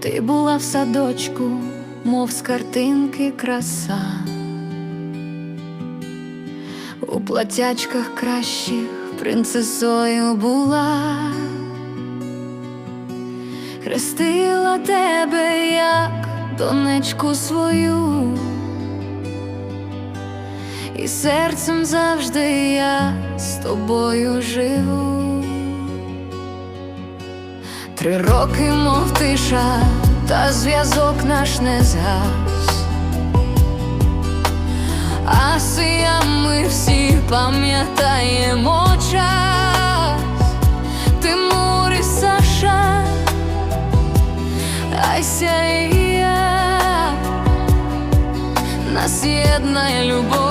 Ти була в садочку, мов з картинки краса, у платячках кращих принцесою була, хрестила тебе, як донечку свою, і серцем завжди я з тобою живу. Три роки, мов тиша, та зв'язок наш не згас. А сия ми всі пам'ятаємо час. Тимур і Саша, Ася і я, нас єднає любов,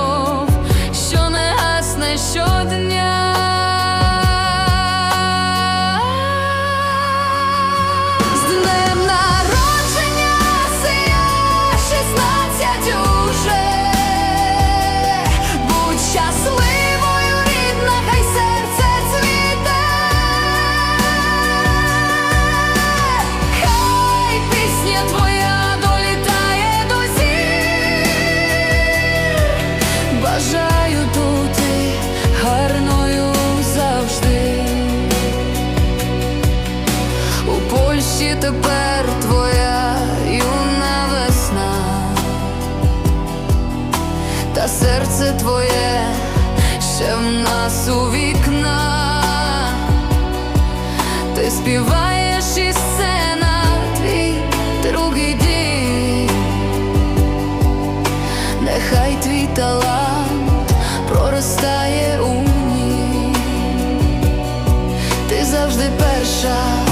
світі тепер твоя юна весна, та серце твоє ще в нас у вікна, ти співаєш і сцена твій другий дім, нехай твій талант проростає у ній, ти завжди перша.